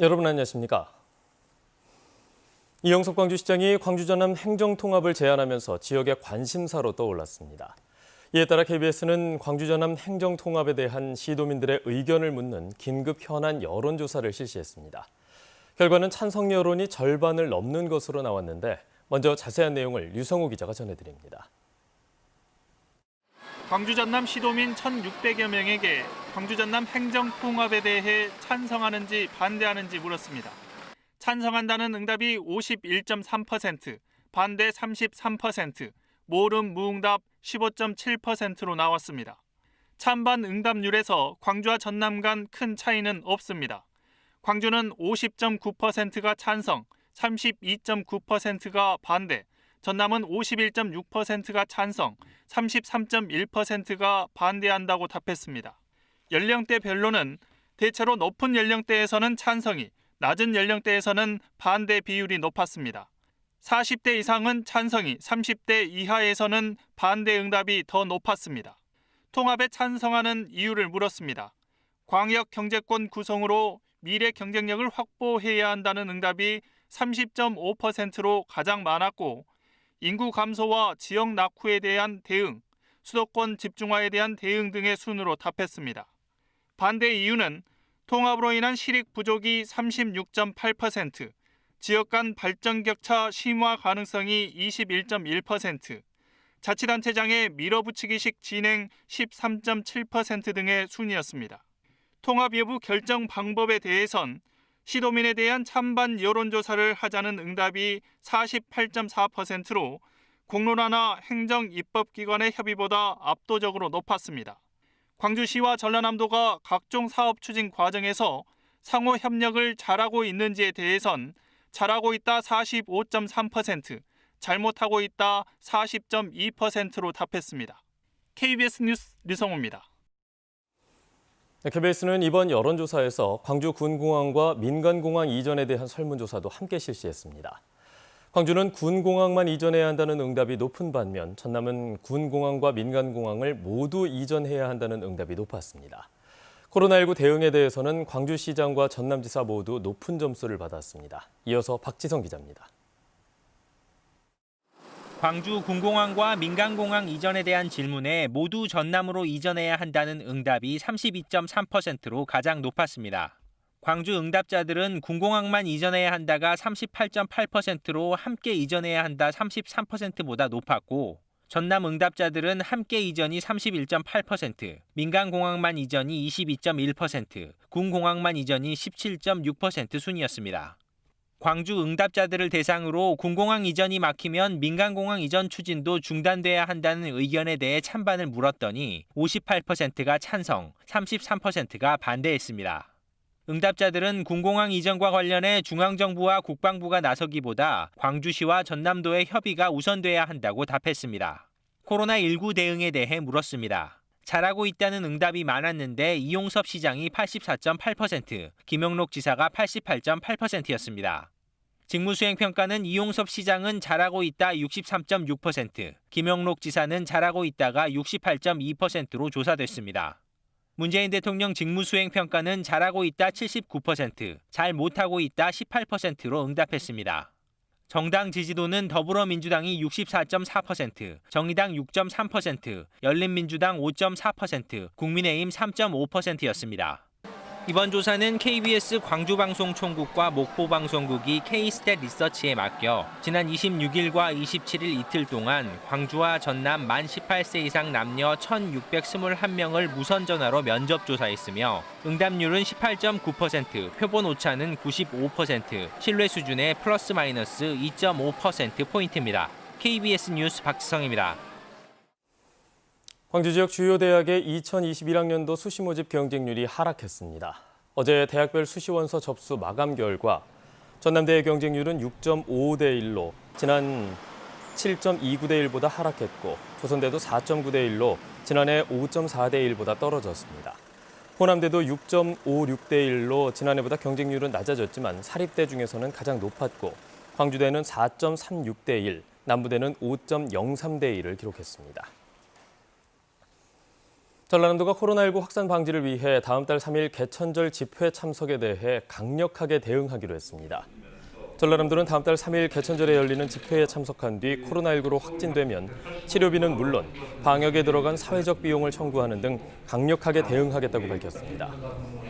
여러분 안녕하십니까? 이영석 광주시장이 광주 전남 행정 통합을 제안하면서 지역의 관심사로 떠올랐습니다. 이에 따라 KBS는 광주 전남 행정 통합에 대한 시도민들의 의견을 묻는 긴급 현안 여론 조사를 실시했습니다. 결과는 찬성 여론이 절반을 넘는 것으로 나왔는데 먼저 자세한 내용을 유성우 기자가 전해드립니다. 광주 전남 시도민 1,600여 명에게 광주 전남 행정 통합에 대해 찬성하는지 반대하는지 물었습니다. 찬성한다는 응답이 51.3%, 반대 33%, 모름 무응답 15.7%로 나왔습니다. 찬반 응답률에서 광주와 전남 간 큰 차이는 없습니다. 광주는 50.9%가 찬성, 32.9%가 반대, 전남은 51.6%가 찬성, 33.1%가 반대한다고 답했습니다. 연령대별로는 대체로 높은 연령대에서는 찬성이, 낮은 연령대에서는 반대 비율이 높았습니다. 40대 이상은 찬성이, 30대 이하에서는 반대 응답이 더 높았습니다. 통합에 찬성하는 이유를 물었습니다. 광역 경제권 구성으로 미래 경쟁력을 확보해야 한다는 응답이 30.5%로 가장 많았고 인구 감소와 지역 낙후에 대한 대응, 수도권 집중화에 대한 대응 등의 순으로 답했습니다. 반대 이유는 통합으로 인한 실익 부족이 36.8%, 지역 간 발전 격차 심화 가능성이 21.1%, 자치단체장의 밀어붙이기식 진행 13.7% 등의 순이었습니다. 통합 여부 결정 방법에 대해선 시도민에 대한 찬반 여론조사를 하자는 응답이 48.4%로 공론화나 행정 입법기관의 협의보다 압도적으로 높았습니다. 광주시와 전라남도가 각종 사업 추진 과정에서 상호 협력을 잘하고 있는지에 대해선 잘하고 있다 45.3%, 잘못하고 있다 40.2%로 답했습니다. KBS 뉴스 류성호입니다. KBS는 이번 여론조사에서 광주 군공항과 민간공항 이전에 대한 설문조사도 함께 실시했습니다. 광주는 군공항만 이전해야 한다는 응답이 높은 반면 전남은 군공항과 민간공항을 모두 이전해야 한다는 응답이 높았습니다. 코로나19 대응에 대해서는 광주시장과 전남지사 모두 높은 점수를 받았습니다. 이어서 박지성 기자입니다. 광주 군공항과 민간공항 이전에 대한 질문에 모두 전남으로 이전해야 한다는 응답이 32.3%로 가장 높았습니다. 광주 응답자들은 군공항만 이전해야 한다가 38.8%로 함께 이전해야 한다 33%보다 높았고 전남 응답자들은 함께 이전이 31.8%, 민간공항만 이전이 22.1%, 군공항만 이전이 17.6% 순이었습니다. 광주 응답자들을 대상으로 군공항 이전이 막히면 민간공항 이전 추진도 중단돼야 한다는 의견에 대해 찬반을 물었더니 58%가 찬성, 33%가 반대했습니다. 응답자들은 군공항 이전과 관련해 중앙정부와 국방부가 나서기보다 광주시와 전남도의 협의가 우선돼야 한다고 답했습니다. 코로나19 대응에 대해 물었습니다. 잘하고 있다는 응답이 많았는데 이용섭 시장이 84.8%, 김영록 지사가 88.8%였습니다. 직무수행 평가는 이용섭 시장은 잘하고 있다 63.6%, 김영록 지사는 잘하고 있다가 68.2%로 조사됐습니다. 문재인 대통령 직무수행 평가는 잘하고 있다 79%, 잘 못하고 있다 18%로 응답했습니다. 정당 지지도는 더불어민주당이 64.4%, 정의당 6.3%, 열린민주당 5.4%, 국민의힘 3.5%였습니다. 이번 조사는 KBS 광주방송총국과 목포방송국이 K스탯 리서치에 맡겨 지난 26일과 27일 이틀 동안 광주와 전남 만 18세 이상 남녀 1,621명을 무선 전화로 면접 조사했으며 응답률은 18.9%, 표본 오차는 95%, 신뢰 수준의 플러스 마이너스 2.5% 포인트입니다. KBS 뉴스 박지성입니다. 광주 지역 주요 대학의 2021학년도 수시 모집 경쟁률이 하락했습니다. 어제 대학별 수시 원서 접수 마감 결과 전남대의 경쟁률은 6.55대 1로 지난 7.29대 1보다 하락했고 조선대도 4.9대 1로 지난해 5.4대 1보다 떨어졌습니다. 호남대도 6.56대 1로 지난해보다 경쟁률은 낮아졌지만 사립대 중에서는 가장 높았고 광주대는 4.36대 1, 남부대는 5.03대 1을 기록했습니다. 전라남도가 코로나19 확산 방지를 위해 다음 달 3일 개천절 집회 참석에 대해 강력하게 대응하기로 했습니다. 전라남도는 다음 달 3일 개천절에 열리는 집회에 참석한 뒤 코로나19로 확진되면 치료비는 물론 방역에 들어간 사회적 비용을 청구하는 등 강력하게 대응하겠다고 밝혔습니다.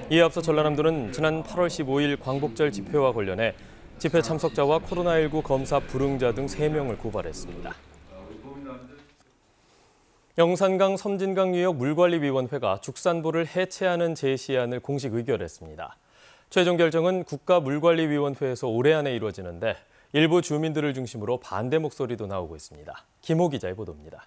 이에 앞서 전라남도는 지난 8월 15일 광복절 집회와 관련해 집회 참석자와 코로나19 검사 불응자 등 3명을 고발했습니다. 영산강 섬진강 유역 물관리위원회가 죽산보를 해체하는 제시안을 공식 의결했습니다. 최종 결정은 국가물관리위원회에서 올해 안에 이루어지는데 일부 주민들을 중심으로 반대 목소리도 나오고 있습니다. 김호 기자의 보도입니다.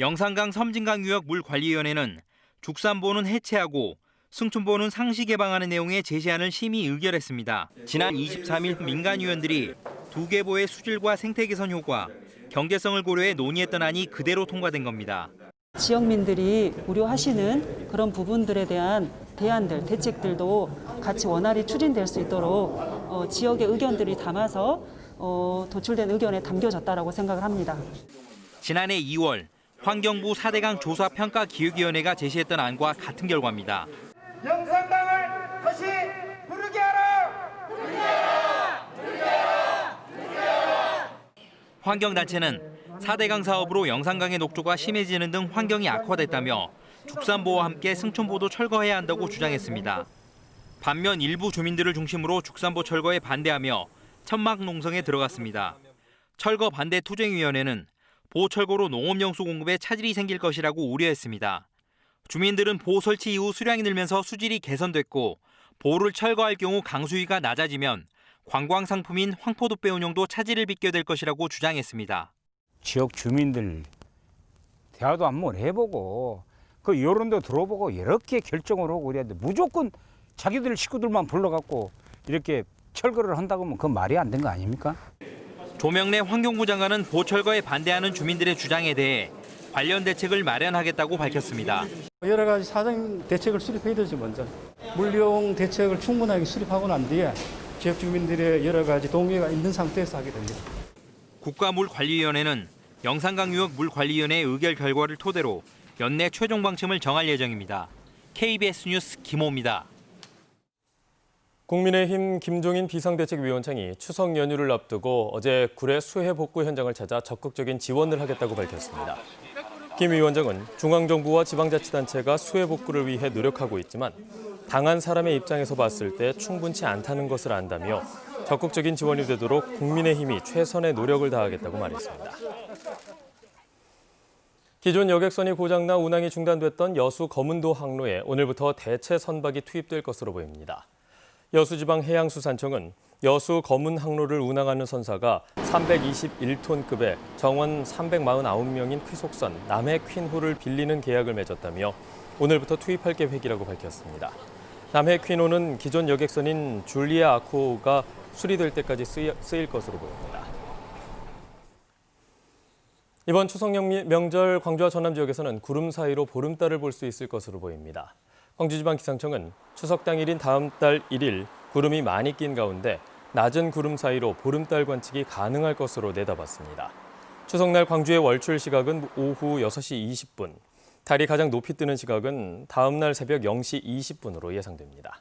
영산강 섬진강 유역 물관리위원회는 죽산보는 해체하고 승춘보는 상시 개방하는 내용의 제시안을 심의 의결했습니다. 지난 23일 민간위원들이 두 계보의 수질과 생태 개선 효과, 경제성을 고려해 논의했던 안이 그대로 통과된 겁니다. 지역민들이 우려하시는 그런 부분들에 대한 대안들, 대책들도 같이 원활히 추진될 수 있도록 어, 지역의 의견들이 담아서 어, 도출된 의견에 담겨졌다라고 생각을 합니다. 지난해 2월 환경부 4대강 조사 평가 기획위원회가 제시했던 안과 같은 결과입니다. 영산강을 다시 부르게 하라! 환경단체는 4대강 사업으로 영산강의 녹조가 심해지는 등 환경이 악화됐다며 죽산보와 함께 승천보도 철거해야 한다고 주장했습니다. 반면 일부 주민들을 중심으로 죽산보 철거에 반대하며 천막 농성에 들어갔습니다. 철거 반대 투쟁위원회는 보호 철거로 농업용수 공급에 차질이 생길 것이라고 우려했습니다. 주민들은 보호 설치 이후 수량이 늘면서 수질이 개선됐고 보호를 철거할 경우 강수위가 낮아지면 관광 상품인 황포도배 운영도 차질을 빚게 될 것이라고 주장했습니다. 지역 주민들 대화도 한번 해보고 그 여론도 들어보고 이렇게 결정을 하고 그래야 돼. 무조건 자기들 식구들만 불러갖고 이렇게 철거를 한다고 하면 그건 말이 안 된 거 아닙니까? 조명래 환경부 장관은 보철거에 반대하는 주민들의 주장에 대해 관련 대책을 마련하겠다고 밝혔습니다. 여러 가지 사정 대책을 수립해야 되죠 먼저 물용 대책을 충분하게 수립하고 난 뒤에 지역 주민들의 여러 가지 동의가 있는 상태에서 하게 됩니다. 국가물관리위원회는 영산강유역 물관리위원회 의결 결과를 토대로 연내 최종 방침을 정할 예정입니다. KBS 뉴스 김호입니다. 국민의힘 김종인 비상대책위원장이 추석 연휴를 앞두고 어제 구례 수해 복구 현장을 찾아 적극적인 지원을 하겠다고 밝혔습니다. 김 위원장은 중앙정부와 지방자치단체가 수해 복구를 위해 노력하고 있지만 당한 사람의 입장에서 봤을 때 충분치 않다는 것을 안다며 적극적인 지원이 되도록 국민의힘이 최선의 노력을 다하겠다고 말했습니다. 기존 여객선이 고장나 운항이 중단됐던 여수 거문도 항로에 오늘부터 대체 선박이 투입될 것으로 보입니다. 여수지방해양수산청은 여수 검은 항로를 운항하는 선사가 321톤급의 정원 349명인 퀴속선 남해 퀸호를 빌리는 계약을 맺었다며 오늘부터 투입할 계획이라고 밝혔습니다. 남해 퀸호는 기존 여객선인 줄리아 아코가 수리될 때까지 쓰일 것으로 보입니다. 이번 추석 명- 명절 광주와 전남 지역에서는 구름 사이로 보름달을 볼 수 있을 것으로 보입니다. 광주지방기상청은 추석 당일인 다음 달 1일 구름이 많이 낀 가운데 낮은 구름 사이로 보름달 관측이 가능할 것으로 내다봤습니다. 추석날 광주의 월출 시각은 오후 6시 20분, 달이 가장 높이 뜨는 시각은 다음 날 새벽 0시 20분으로 예상됩니다.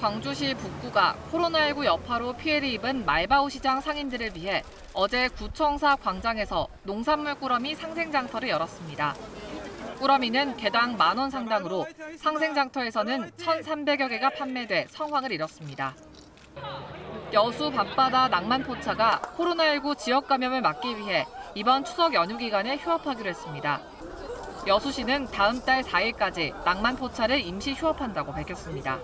광주시 북구가 코로나19 여파로 피해를 입은 말바우 시장 상인들을 위해 어제 구청사 광장에서 농산물 꾸러미 상생장터를 열었습니다. 꾸러미는 개당 만 원 상당으로 상생장터에서는 1,300여 개가 판매돼 성황을 이뤘습니다. 여수 밤바다 낭만포차가 코로나19 지역 감염을 막기 위해 이번 추석 연휴 기간에 휴업하기로 했습니다. 여수시는 다음 달 4일까지 낭만포차를 임시 휴업한다고 밝혔습니다.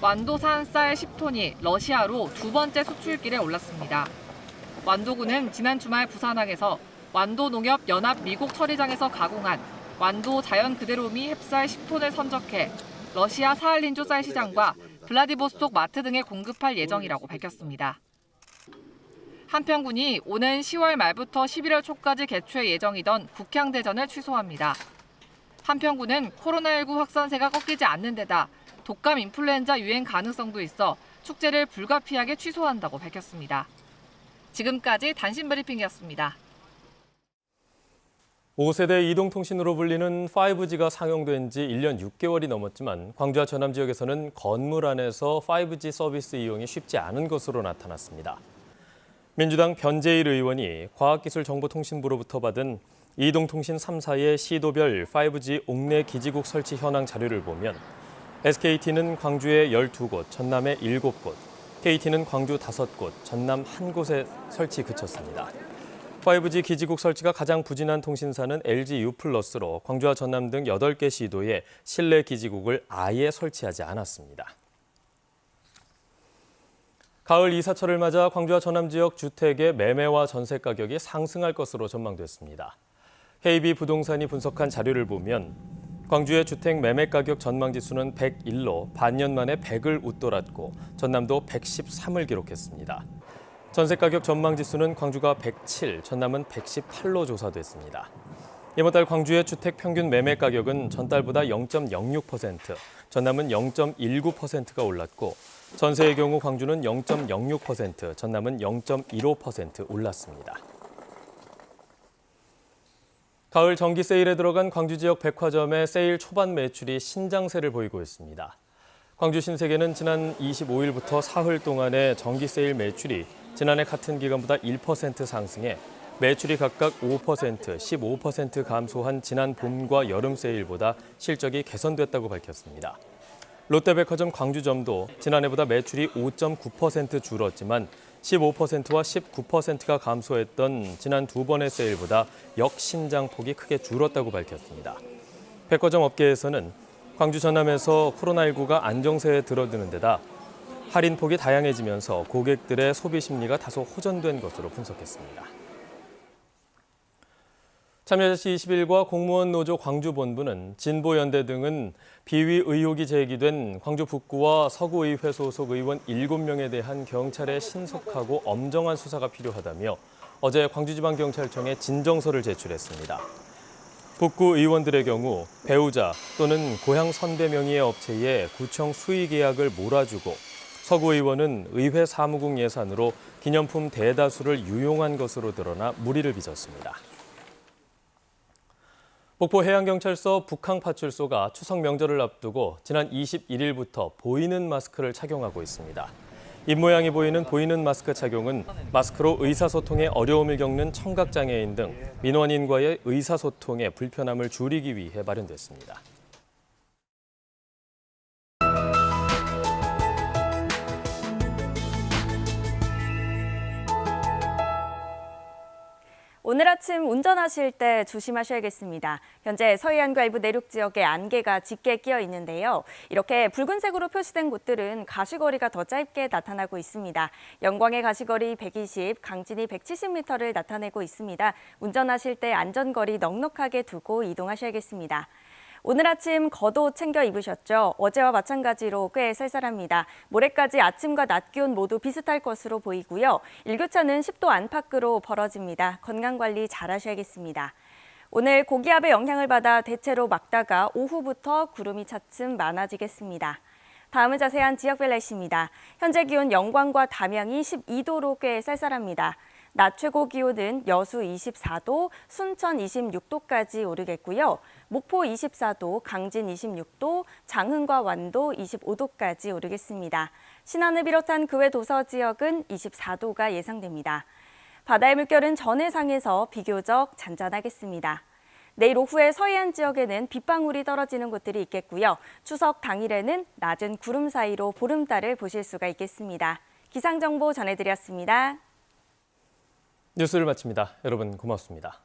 완도산 쌀 10톤이 러시아로 두 번째 수출길에 올랐습니다. 완도군은 지난 주말 부산항에서 완도농협 연합 미국 처리장에서 가공한 완도 자연 그대로 미 햅쌀 10톤을 선적해 러시아 사할린조 쌀 시장과 블라디보스톡 마트 등에 공급할 예정이라고 밝혔습니다. 한평군이 오는 10월 말부터 11월 초까지 개최 예정이던 국향대전을 취소합니다. 한평군은 코로나19 확산세가 꺾이지 않는 데다 독감 인플루엔자 유행 가능성도 있어 축제를 불가피하게 취소한다고 밝혔습니다. 지금까지 단신 브리핑이었습니다. 5세대 이동통신으로 불리는 5G가 상용된 지 1년 6개월이 넘었지만 광주와 전남 지역에서는 건물 안에서 5G 서비스 이용이 쉽지 않은 것으로 나타났습니다. 민주당 변재일 의원이 과학기술정보통신부로부터 받은 이동통신 3사의 시도별 5G 옥내 기지국 설치 현황 자료를 보면 SKT는 광주에 12곳, 전남에 7곳, KT는 광주 5곳, 전남 1곳에 설치 그쳤습니다. 5G 기지국 설치가 가장 부진한 통신사는 LG U+로 광주와 전남 등 8개 시도에 실내 기지국을 아예 설치하지 않았습니다. 가을 이사철을 맞아 광주와 전남 지역 주택의 매매와 전세 가격이 상승할 것으로 전망됐습니다. KB 부동산이 분석한 자료를 보면 광주의 주택 매매 가격 전망 지수는 101로 반년 만에 100을 웃돌았고 전남도 113을 기록했습니다. 전세 가격 전망 지수는 광주가 107, 전남은 118로 조사됐습니다. 이번 달 광주의 주택 평균 매매 가격은 전달보다 0.06%, 전남은 0.19%가 올랐고 전세의 경우 광주는 0.06%, 전남은 0.15% 올랐습니다. 가을 정기 세일에 들어간 광주 지역 백화점의 세일 초반 매출이 신장세를 보이고 있습니다. 광주 신세계는 지난 25일부터 사흘 동안의 정기 세일 매출이 지난해 같은 기간보다 1% 상승해 매출이 각각 5%, 15% 감소한 지난 봄과 여름 세일보다 실적이 개선됐다고 밝혔습니다. 롯데백화점 광주점도 지난해보다 매출이 5.9% 줄었지만 15%와 19%가 감소했던 지난 두 번의 세일보다 역신장폭이 크게 줄었다고 밝혔습니다. 백화점 업계에서는 광주 전남에서 코로나19가 안정세에 들어드는 데다 할인 폭이 다양해지면서 고객들의 소비 심리가 다소 호전된 것으로 분석했습니다. 참여자치 21과 공무원 노조 광주 본부는 진보 연대 등은 비위 의혹이 제기된 광주 북구와 서구의회 소속 의원 7명에 대한 경찰의 신속하고 엄정한 수사가 필요하다며 어제 광주지방경찰청에 진정서를 제출했습니다. 북구 의원들의 경우 배우자 또는 고향 선배 명의의 업체에 구청 수의 계약을 몰아주고 서구 의원은 의회 사무국 예산으로 기념품 대다수를 유용한 것으로 드러나 무리를 빚었습니다. 목포 해양경찰서 북항파출소가 추석 명절을 앞두고 지난 21일부터 보이는 마스크를 착용하고 있습니다. 입모양이 보이는 보이는 마스크 착용은 마스크로 의사소통에 어려움을 겪는 청각장애인 등 민원인과의 의사소통에 불편함을 줄이기 위해 마련됐습니다. 오늘 아침 운전하실 때 조심하셔야겠습니다. 현재 서해안과 일부 내륙 지역에 안개가 짙게 끼어 있는데요. 이렇게 붉은색으로 표시된 곳들은 가시거리가 더 짧게 나타나고 있습니다. 영광의 가시거리 120, 강진이 170m를 나타내고 있습니다. 운전하실 때 안전거리 넉넉하게 두고 이동하셔야겠습니다. 오늘 아침 겉옷 챙겨 입으셨죠? 어제와 마찬가지로 꽤 쌀쌀합니다. 모레까지 아침과 낮 기온 모두 비슷할 것으로 보이고요. 일교차는 10도 안팎으로 벌어집니다. 건강관리 잘 하셔야겠습니다. 오늘 고기압의 영향을 받아 대체로 막다가 오후부터 구름이 차츰 많아지겠습니다. 다음은 자세한 지역별 날씨입니다. 현재 기온 영광과 담양이 12도로 꽤 쌀쌀합니다. 낮 최고 기온은 여수 24도, 순천 26도까지 오르겠고요. 목포 24도, 강진 26도, 장흥과 완도 25도까지 오르겠습니다. 신안을 비롯한 그 외 도서 지역은 24도가 예상됩니다. 바다의 물결은 전해상에서 비교적 잔잔하겠습니다. 내일 오후에 서해안 지역에는 빗방울이 떨어지는 곳들이 있겠고요. 추석 당일에는 낮은 구름 사이로 보름달을 보실 수가 있겠습니다. 기상정보 전해드렸습니다. 뉴스를 마칩니다. 여러분 고맙습니다.